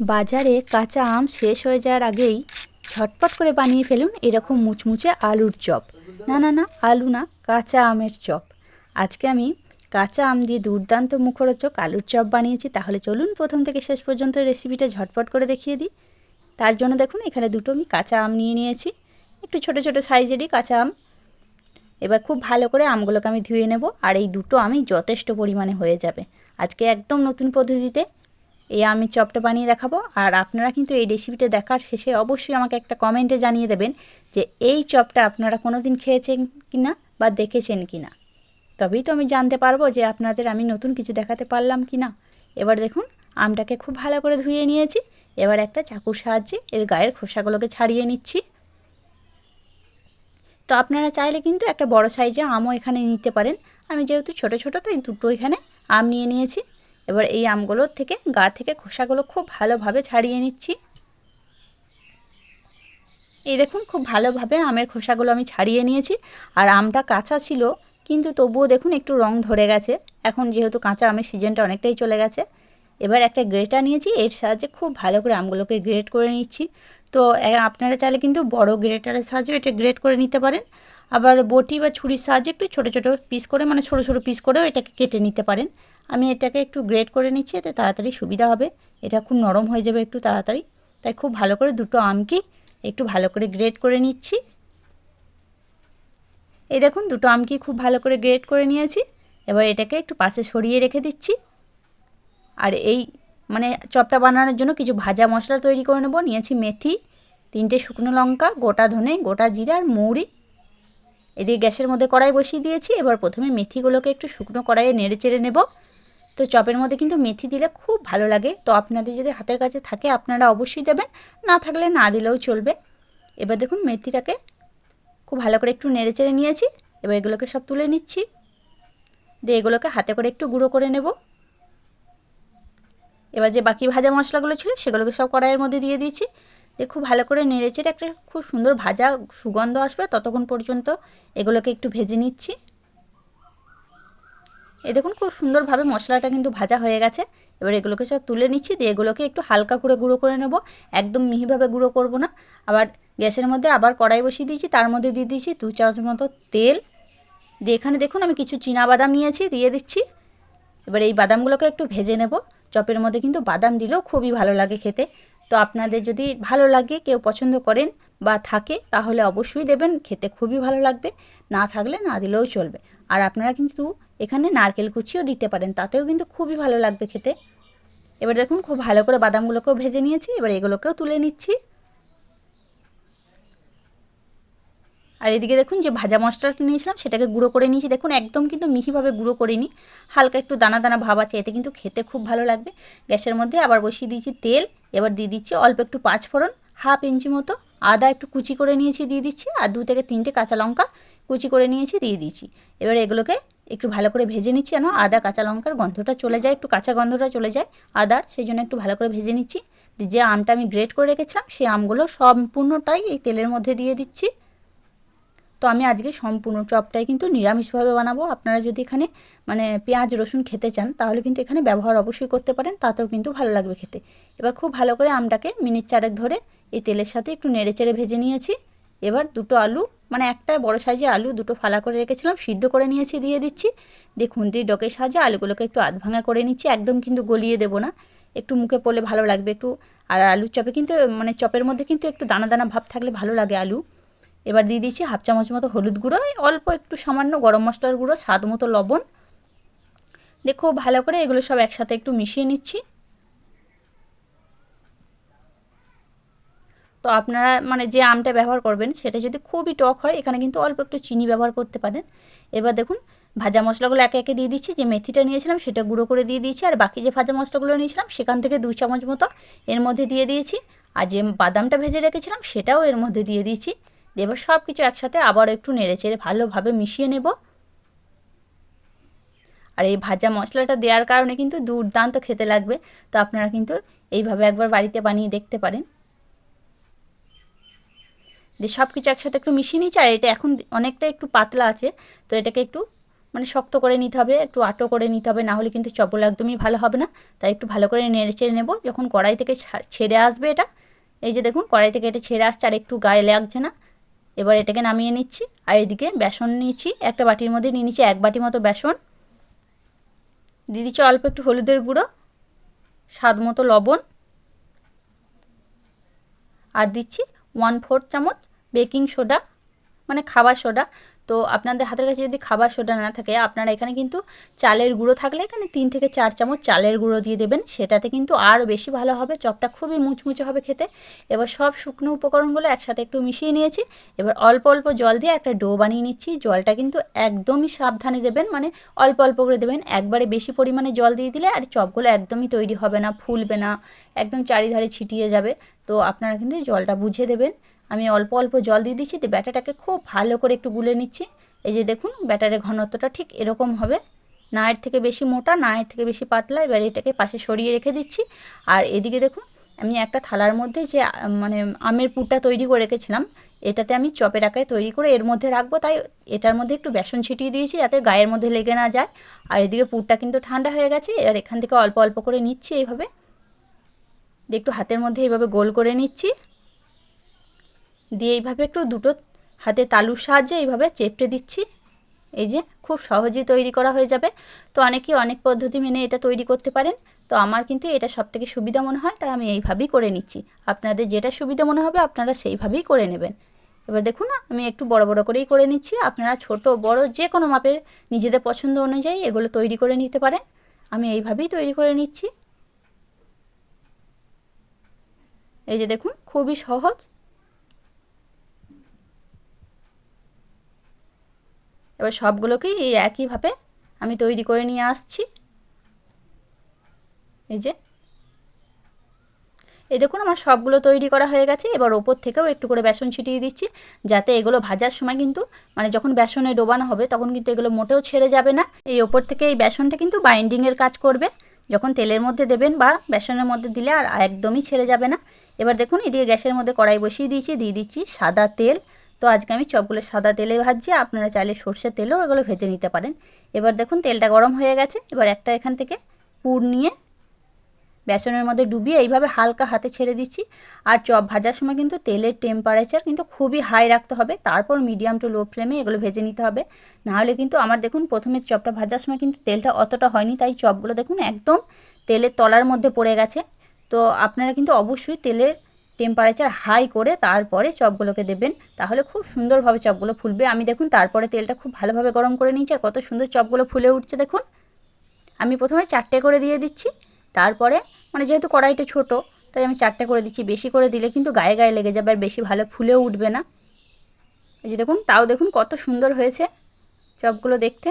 বাজারে কাঁচা আম শেষ হয়ে যাওয়ার আগেই ঝটপট করে বানিয়ে ফেলুন এরকম মুচমুচে আলুর চপ। না না না, আলু না, কাঁচা আমের চপ। আজকে আমি কাঁচা আম দিয়ে দুর্দান্ত মুখরোচক আলুর চপ বানিয়েছি। তাহলে চলুন প্রথম থেকে শেষ পর্যন্ত রেসিপিটা ঝটপট করে দেখিয়ে দিই। তার জন্য দেখুন, এখানে দুটো আমি কাঁচা আম নিয়ে নিয়েছি। একটু ছোট ছোট সাইজেরই কাঁচা আম। এবার খুব ভালো করে আমগুলোকে আমি ধুয়ে নেব। আর এই দুটো আমি যথেষ্ট পরিমাণে হয়ে যাবে। আজকে একদম নতুন পদ্ধতিতে এই আমি চপটা বানিয়ে দেখাবো। আর আপনারা কিন্তু এই রেসিপিটা দেখার শেষে অবশ্যই আমাকে একটা কমেন্টে জানিয়ে দেবেন যে, এই চপটা আপনারা কোনো দিন খেয়েছেন কি না বা দেখেছেন কি না তবেই তো আমি জানতে পারব যে আপনাদের আমি নতুন কিছু দেখাতে পারলাম কি না এবার দেখুন, আমটাকে খুব ভালো করে ধুয়ে নিয়েছি। এবার একটা চাকুর সাহায্যে এর গায়ের খোসাগুলোকে ছাড়িয়ে নিচ্ছি। তো আপনারা চাইলে কিন্তু একটা বড় সাইজে আমও এখানে নিতে পারেন। আমি যেহেতু ছোট ছোট, তাই দুটো এখানে আম নিয়ে নিয়েছি। এবার এই আমগুলোর থেকে, গা থেকে খোসাগুলো খুব ভালোভাবে ছাড়িয়ে নিচ্ছি। এই দেখুন, খুব ভালোভাবে আমের খোসাগুলো আমি ছাড়িয়ে নিয়েছি। আর আমটা কাঁচা ছিল, কিন্তু তবুও দেখুন একটু রং ধরে গেছে। এখন যেহেতু কাঁচা আমের সিজনটা অনেকটাই চলে গেছে। এবার একটা গ্রেটার নিয়েছি, এর সাহায্যে খুব ভালো করে আমগুলোকে গ্রেট করে নিচ্ছি। তো আপনারা চাইলে কিন্তু বড় গ্রেটারের সাহায্যে এটা গ্রেট করে নিতে পারেন। আবার বটি বা ছুরির সাহায্যে একটু ছোটো ছোটো পিস করে মানে ছোটো ছোটো পিস করেও এটাকে কেটে নিতে পারেন। আমি এটাকে একটু গ্রেট করে নিচ্ছি, এতে তাড়াতাড়ি সুবিধা হবে। এটা খুব নরম হয়ে যাবে একটু তাড়াতাড়ি। তাই খুব ভালো করে দুটো আমকি একটু ভালো করে গ্রেট করে নিচ্ছি। এই দেখুন, দুটো আমকি খুব ভালো করে গ্রেট করে নিয়েছি। এবার এটাকে একটু পাশে সরিয়ে রেখে দিচ্ছি। আর এই মানে চপটা বানানোর জন্য কিছু ভাজা মশলা তৈরি করে নেব। নিয়েছি মেথি, তিনটে শুকনো লঙ্কা, গোটা ধনে, গোটা জিরা আর মৌরি। এদিকে গ্যাসের মধ্যে কড়াই বসিয়ে দিয়েছি। এবার প্রথমে মেথিগুলোকে একটু শুকনো কড়াইয়ে নেড়ে চেড়ে নেব। তো চপের মধ্যে কিন্তু মেথি দিলে খুব ভালো লাগে। তো আপনাদের যদি হাতের কাছে থাকে, আপনারা অবশ্যই দেবেন। না থাকলে না দিলেও চলবে। এবার দেখুন মেথিটাকে খুব ভালো করে একটু নেড়ে চেড়ে নিয়েছি। এবার এগুলোকে সব তুলে নিচ্ছি। দিয়ে এগুলোকে হাতে করে একটু গুঁড়ো করে নেব। এবার যে বাকি ভাজা মশলাগুলো ছিল, সেগুলোকে সব কড়াইয়ের মধ্যে দিয়ে দিয়েছি। দিয়ে খুব ভালো করে নেড়ে চেড়ে একটা খুব সুন্দর ভাজা সুগন্ধ আসবে ততক্ষণ পর্যন্ত এগুলোকে একটু ভেজে নিচ্ছি। এই দেখুন, খুব সুন্দরভাবে মশলাটা কিন্তু ভাজা হয়ে গেছে। এবার এগুলোকে সব তুলে নিচ্ছি, দিয়ে এগুলোকে একটু হালকা করে গুঁড়ো করে নেব। একদম মিহিভাবে গুঁড়ো করব না। আবার গ্যাসের মধ্যে আবার কড়াই বসিয়ে দিয়েছি, তার মধ্যে দিয়ে দিয়েছি দু চামচ মতো তেল। দিয়ে এখানে দেখুন, আমি কিছু বাদাম নিয়েছি, দিয়ে দিচ্ছি। এবার এই বাদামগুলোকে একটু ভেজে নেব। চপের মধ্যে কিন্তু বাদাম দিলেও খুবই ভালো লাগে খেতে। তো আপনাদের যদি ভালো লাগে, কেউ পছন্দ করেন বা থাকে, তাহলে অবশ্যই দেবেন। খেতে খুবই ভালো লাগবে, না থাকলে না দিলেও চলবে। আর আপনারা কিন্তু এখানে নারকেল কুচিও দিতে পারেন, তাতেও কিন্তু খুবই ভালো লাগবে খেতে। এবার দেখুন, খুব ভালো করে বাদামগুলোকেও ভেজে নিয়েছি, এবার এগুলোকেও তুলে নিচ্ছি। আর এদিকে দেখুন, যে ভাজা মশলাটা নিয়েছিলাম, সেটাকে গুঁড়ো করে নিয়েছি। দেখুন, একদম কিন্তু মিহিভাবে গুঁড়ো করে নিই হালকা একটু দানা দানা ভাব আছে, এতে কিন্তু খেতে খুব ভালো লাগবে। গ্যাসের মধ্যে আবার বসিয়ে দিয়েছি তেল, এবার দিয়ে দিচ্ছি অল্প একটু পাঁচ ফোড়ন, হাফ ইঞ্চি মতো, আদা একটু কুচি করে নিয়েছি, দিয়ে দিচ্ছি, আর দু থেকে তিনটে কাঁচা লঙ্কা কুচি করে নিয়েছি, দিয়ে দিচ্ছি। এবার এগুলোকে একটু ভালো করে ভেজে নিচ্ছি যেন আদা, কাঁচা লঙ্কার গন্ধটা চলে যায়, একটু কাঁচা গন্ধটা চলে যায়। আদার, সেই জন্য একটু ভালো করে ভেজে নিচ্ছি। যে আমটা আমি গ্রেট করে রেখেছিলাম, সেই আমগুলো সম্পূর্ণটাই এই তেলের মধ্যে দিয়ে দিচ্ছি। তো আমি আজকে সম্পূর্ণ চপটাই কিন্তু নিরামিষভাবে বানাবো। আপনারা যদি এখানে মানে পেঁয়াজ, রসুন খেতে চান, তাহলে কিন্তু এখানে ব্যবহার অবশ্যই করতে পারেন, তাতেও কিন্তু ভালো লাগবে খেতে। এবার খুব ভালো করে আমটাকে মিনিট চারেক ধরে এই তেলের সাথে একটু নেড়ে চেড়ে ভেজে নিয়েছি। এবার দুটো আলু মানে একটা বড় সাইজে আলু দুটো ফালা করে রেখেছিলাম, সিদ্ধ করে নিয়েছি, দিয়ে দিচ্ছি। দিয়ে খুন্তির ডকের সাহায্যে আলুগুলোকে একটু আধ ভাঙা করে নিচ্ছি, একদম কিন্তু গলিয়ে দেবো না। একটু মুখে পড়লে ভালো লাগবে, একটু আর আলুর চপে কিন্তু মানে চপের মধ্যে কিন্তু একটু দানা দানা ভাব থাকলে ভালো লাগে আলু। এবার দিয়ে দিচ্ছি হাফ চামচ মতো হলুদ গুঁড়ো অল্প একটু সামান্য গরম মশলার গুঁড়ো, স্বাদ মতো লবণ। দেখো ভালো করে এগুলো সব একসাথে একটু মিশিয়ে নিচ্ছি। তো আপনারা মানে যে আমটা ব্যবহার করবেন, সেটা যদি খুবই টক হয়, এখানে কিন্তু অল্প একটু চিনি ব্যবহার করতে পারেন। এবার দেখুন, ভাজা মশলাগুলো একে একে দিয়ে দিচ্ছি। যে মেথিটা নিয়েছিলাম, সেটা গুঁড়ো করে দিয়ে দিয়েছি। আর বাকি যে ভাজা মশলাগুলো নিয়েছিলাম, সেখান থেকে দুই চামচ মতো এর মধ্যে দিয়ে দিয়েছি। আর যে বাদামটা ভেজে রেখেছিলাম, সেটাও এর মধ্যে দিয়ে দিয়েছি। এবার সব কিছু একসাথে আবার একটু নেড়ে চেড়ে ভালোভাবে মিশিয়ে নেব। আর এই ভাজা মশলাটা দেওয়ার কারণে কিন্তু দুর্দান্ত খেতে লাগবে। তো আপনারা কিন্তু এইভাবে একবার বাড়িতে বানিয়ে দেখতে পারেন। যে সব কিছু একসাথে একটু মিশিয়ে নিচ্ছি আর এটা এখন অনেকটা একটু পাতলা আছে, তো এটাকে একটু মানে শক্ত করে নিতে হবে, একটু আটো করে নিতে হবে, না হলে কিন্তু চপগুলো একদমই ভালো হবে না। তাই একটু ভালো করে নেড়ে চেড়ে নেব, যখন কড়াই থেকে ছেড়ে আসবে এটা, এই যে দেখুন কড়াই থেকে এটা ছেড়ে আসছে, আর একটু গায়ে লাগছে না। এবার এটাকে নামিয়ে নিচ্ছি, আর এদিকে বেসন নিয়েছি, একটা বাটির মধ্যে নিয়ে নিচ্ছি এক বাটি মতো বেসন। দিয়ে দিচ্ছি অল্প একটু হলুদের গুঁড়ো, স্বাদ মতো লবণ। আর দিচ্ছি ওয়ান ফোর চামচ বেকিং সোডা মানে খাবার সোডা। তো আপনাদের হাতের কাছে যদি খাবার সোডা না থাকে, আপনারা এখানে কিন্তু চালের গুঁড়ো থাকলে এখানে তিন থেকে চার চামচ চালের গুঁড়ো দিয়ে দেবেন। সেটাতে কিন্তু আরও বেশি ভালো হবে, চপটা খুবই মুচমুচে হবে খেতে। এবার সব শুকনো উপকরণগুলো একসাথে একটু মিশিয়ে নিয়েছি। এবার অল্প অল্প জল দিয়ে একটা ডো বানিয়ে নিচ্ছি। জলটা কিন্তু একদমই সাবধানে দেবেন মানে অল্প অল্প করে দেবেন। একবারে বেশি পরিমাণে জল দিয়ে দিলে আর চপগুলো একদমই তৈরি হবে না, ফুলবে না, একদম চারিধারে ছিটিয়ে যাবে। তো আপনারা কিন্তু জলটা বুঝে দেবেন। আমি অল্প অল্প জল দিয়ে দিচ্ছি তো ব্যাটাটাকে খুব ভালো করে একটু গুলে নিচ্ছি। এই যে দেখুন, ব্যাটারের ঘনত্বটা ঠিক এরকম হবে। না এর থেকে বেশি মোটা না এর থেকে বেশি পাতলা, এবার এটাকে পাশে সরিয়ে রেখে দিচ্ছি। আর এদিকে দেখুন, আমি একটা থালার মধ্যে যে মানে আমের পুরটা তৈরি করে রেখেছিলাম, এটাতে আমি চপের আকারে তৈরি করে এর মধ্যে রাখব। তাই এটার মধ্যে একটু বেসন ছিটিয়ে দিয়েছি, যাতে গায়ের মধ্যে লেগে না যায়। আর এদিকে পুরটা কিন্তু ঠান্ডা হয়ে গেছে আর এখান থেকে অল্প অল্প করে নিচ্ছি এইভাবে। একটু হাতের মধ্যে এইভাবে গোল করে নিচ্ছি। দিয়ে এইভাবে একটু দুটো হাতে তালুর সাহায্যে এইভাবে চেপটে দিচ্ছি। এই যে খুব সহজেই তৈরি করা হয়ে যাবে। তো অনেকেই অনেক পদ্ধতি মেনে এটা তৈরি করতে পারেন। তো আমার কিন্তু এটা সব থেকে সুবিধা মনে হয়, তাই আমি এইভাবেই করে নিচ্ছি। আপনাদের যেটা সুবিধা মনে হবে আপনারা সেইভাবেই করে নেবেন। এবার দেখুন, আমি একটু বড় বড় করেই করে নিচ্ছি। আপনারা ছোট, বড় যে কোনো মাপের নিজেদের পছন্দ অনুযায়ী এগুলো তৈরি করে নিতে পারেন। আমি এইভাবেই তৈরি করে নিচ্ছি। এই যে দেখুন, খুবই সহজ। এবার সবগুলোকেই এই একইভাবে আমি তৈরি করে নিয়ে আসছি। এই যে। এই দেখুন আমার সবগুলো তৈরি করা হয়ে গেছে। এবার ওপর থেকেও একটু করে বেসন ছিটিয়ে দিচ্ছি, যাতে এগুলো ভাজার সময় কিন্তু মানে যখন বেসনে ডোবানো হবে তখন কিন্তু এগুলো মোটেও ছেড়ে যাবে না। এই ওপর থেকে এই বেসনটা কিন্তু বাইন্ডিংয়ের কাজ করবে। যখন তেলের মধ্যে দেবেন বা বেসনের মধ্যে দিলে আর একদমই ছেড়ে যাবে না। এবার দেখুন এদিকে গ্যাসের মধ্যে কড়াই বসিয়ে দিয়েছি, দিয়ে দিচ্ছি সাদা তেল তো আজকে আমি চপগুলো সাদা তেলে ভাজছি, আপনারা চাইলে সর্ষের তেলেও এগুলো ভেজে নিতে পারেন। এবার দেখুন তেলটা গরম হয়ে গেছে, এবার একটা এখান থেকে পুর নিয়ে বেসনের মধ্যে ডুবিয়ে এইভাবে হালকা হাতে ছেড়ে দিচ্ছি। আর চপ ভাজার সময় কিন্তু তেলের টেম্পারেচার কিন্তু খুবই হাই রাখতে হবে, তারপর মিডিয়াম টু লো ফ্লেমে এগুলো ভেজে নিতে হবে। নাহলে কিন্তু আমার দেখুন প্রথমে চপটা ভাজার সময় কিন্তু তেলটা অতটা হয়নি, তাই চপগুলো দেখুন একদম তেলের তলার মধ্যে পড়ে গেছে। তো আপনারা কিন্তু অবশ্যই তেলের টেম্পারেচার হাই করে তারপরে চপগুলোকে দেবেন। তাহলে খুব সুন্দরভাবে চপগুলো ফুলবে। আমি দেখুন তারপরে তেলটা খুব ভালোভাবে গরম করে নিয়েছি আর কত সুন্দর চপগুলো ফুলে উঠছে দেখুন। আমি প্রথমে চারটে করে দিয়ে দিচ্ছি। তারপরে মানে যেহেতু কড়াইটা ছোট, তাই আমি চারটে করে দিচ্ছি। বেশি করে দিলে কিন্তু গায়ে গায়ে লেগে যাবে আর বেশি ভালো ফুলেও উঠবে না। এই যে দেখুন, তাও দেখুন কত সুন্দর হয়েছে চপগুলো দেখতে।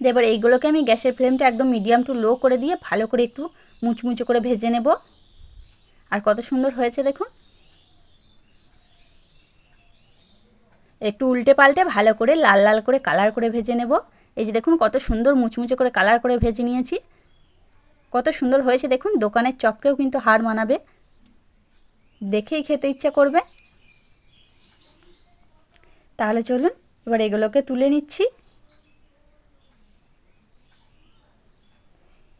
এবার এইগুলোকে আমি গ্যাসের ফ্লেমটা একদম মিডিয়াম টু লো করে দিয়ে ভালো করে একটু মুচমুচে করে ভেজে নেব। আর কত সুন্দর হয়েছে দেখুন। একটু উল্টে পাল্টে ভালো করে লাল লাল করে কালার করে ভেজে নেব। এই যে দেখুন কত সুন্দর মুচমুচে করে কালার করে ভেজে নিয়েছি। কত সুন্দর হয়েছে দেখুন, দোকানের চপকেও কিন্তু হার মানাবে। দেখেই খেতে ইচ্ছা করবে। তাহলে চলুন, এবার এগুলোকে তুলে নিচ্ছি।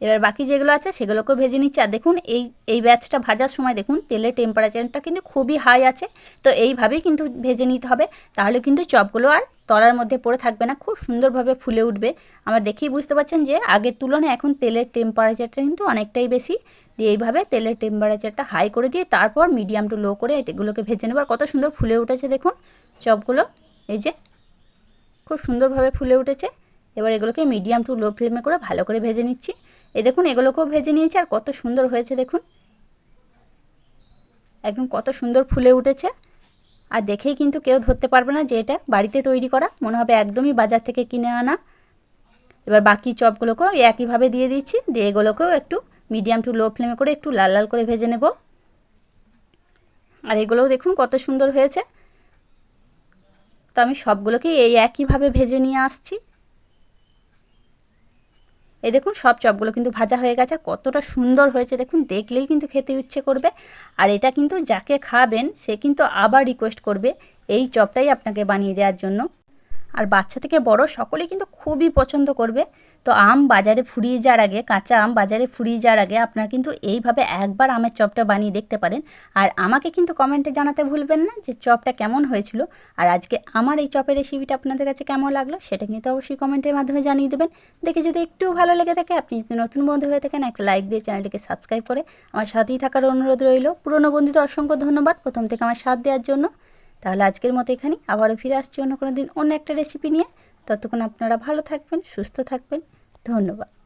এবার বাকি যেগুলো আছে সেগুলোকেও ভেজে নিচ্ছি। আর দেখুন, এই এই ব্যাচটা ভাজার সময় দেখুন, তেলের টেম্পারেচারটা কিন্তু খুবই হাই আছে। তো এইভাবেই কিন্তু ভেজে নিতে হবে। তাহলে কিন্তু চপগুলো আর তলার মধ্যে পড়ে থাকবে না, খুব সুন্দরভাবে ফুলে উঠবে। আমার দেখেই বুঝতে পারছেন যে আগের তুলনায় এখন তেলের টেম্পারেচারটা কিন্তু অনেকটাই বেশি। দিয়ে এইভাবে তেলের টেম্পারেচারটা হাই করে দিয়ে তারপর মিডিয়াম টু লো করে এগুলোকে ভেজে নেবার কত সুন্দর ফুলে উঠেছে দেখুন, চপগুলো। এই যে, খুব সুন্দরভাবে ফুলে উঠেছে। এবার এগুলোকে মিডিয়াম টু লো ফ্লেমে করে ভালো করে ভেজে নিচ্ছি। এই দেখুন, এগুলোকেও ভেজে নিয়েছি আর কত সুন্দর হয়েছে দেখুন। একদম কত সুন্দর ফুলে উঠেছে। আর দেখেই কিন্তু কেউ ধরতে পারবে না যে এটা বাড়িতে তৈরি করা। মনে হবে একদমই বাজার থেকে কিনে আনা। এবার বাকি চপগুলোকেও একইভাবে দিয়ে দিচ্ছি। দিয়ে এগুলোকেও একটু মিডিয়াম টু লো ফ্লেমে করে একটু লাল লাল করে ভেজে নেব। আর এগুলোও দেখুন কত সুন্দর হয়েছে। তো আমি সবগুলোকেই এই একইভাবে ভেজে নিয়ে আসছি। এই দেখুন, সব চপগুলো কিন্তু ভাজা হয়ে গেছে। আর কতটা সুন্দর হয়েছে, দেখুন, দেখলেই কিন্তু খেতে ইচ্ছে করবে। আর এটা কিন্তু যাকে খাবেন, সে কিন্তু আবার রিকোয়েস্ট করবে এই চপটাই আপনাকে বানিয়ে দেওয়ার জন্য। আর বাচ্চা থেকে বড় সকলেই কিন্তু খুবই পছন্দ করবে। তো আম বাজারে ফুরিয়ে যাওয়ার আগে, কাঁচা আম বাজারে ফুরিয়ে যাওয়ার আগে আপনারা কিন্তু এইভাবে একবার আমের চপটা বানিয়ে দেখতে পারেন। আর আমাকে কিন্তু কমেন্টে জানাতে ভুলবেন না যে চপটা কেমন হয়েছিল। আর আজকে আমার এই চপের রেসিপিটা আপনাদের কাছে কেমন লাগল সেটা কিন্তু অবশ্যই কমেন্টের মাধ্যমে জানিয়ে দেবেন। দেখে যদি একটু ভালো লেগে থাকে, আপনি যদি নতুন বন্ধু হয়ে থাকেন, একটা লাইক দিয়ে চ্যানেলটিকে সাবস্ক্রাইব করে আমার সাথেই থাকার অনুরোধ রইল। পুরনো বন্ধুদের অসংখ্য ধন্যবাদ প্রথম থেকে আমার সাথ দেওয়ার জন্য। তাহলে আজকের মতো এখানে আবারও ফিরে আসছি অন্য কোনো দিন অন্য একটা রেসিপি নিয়ে। ততক্ষণ আপনারা ভালো থাকবেন, সুস্থ থাকবেন। ধন্যবাদ।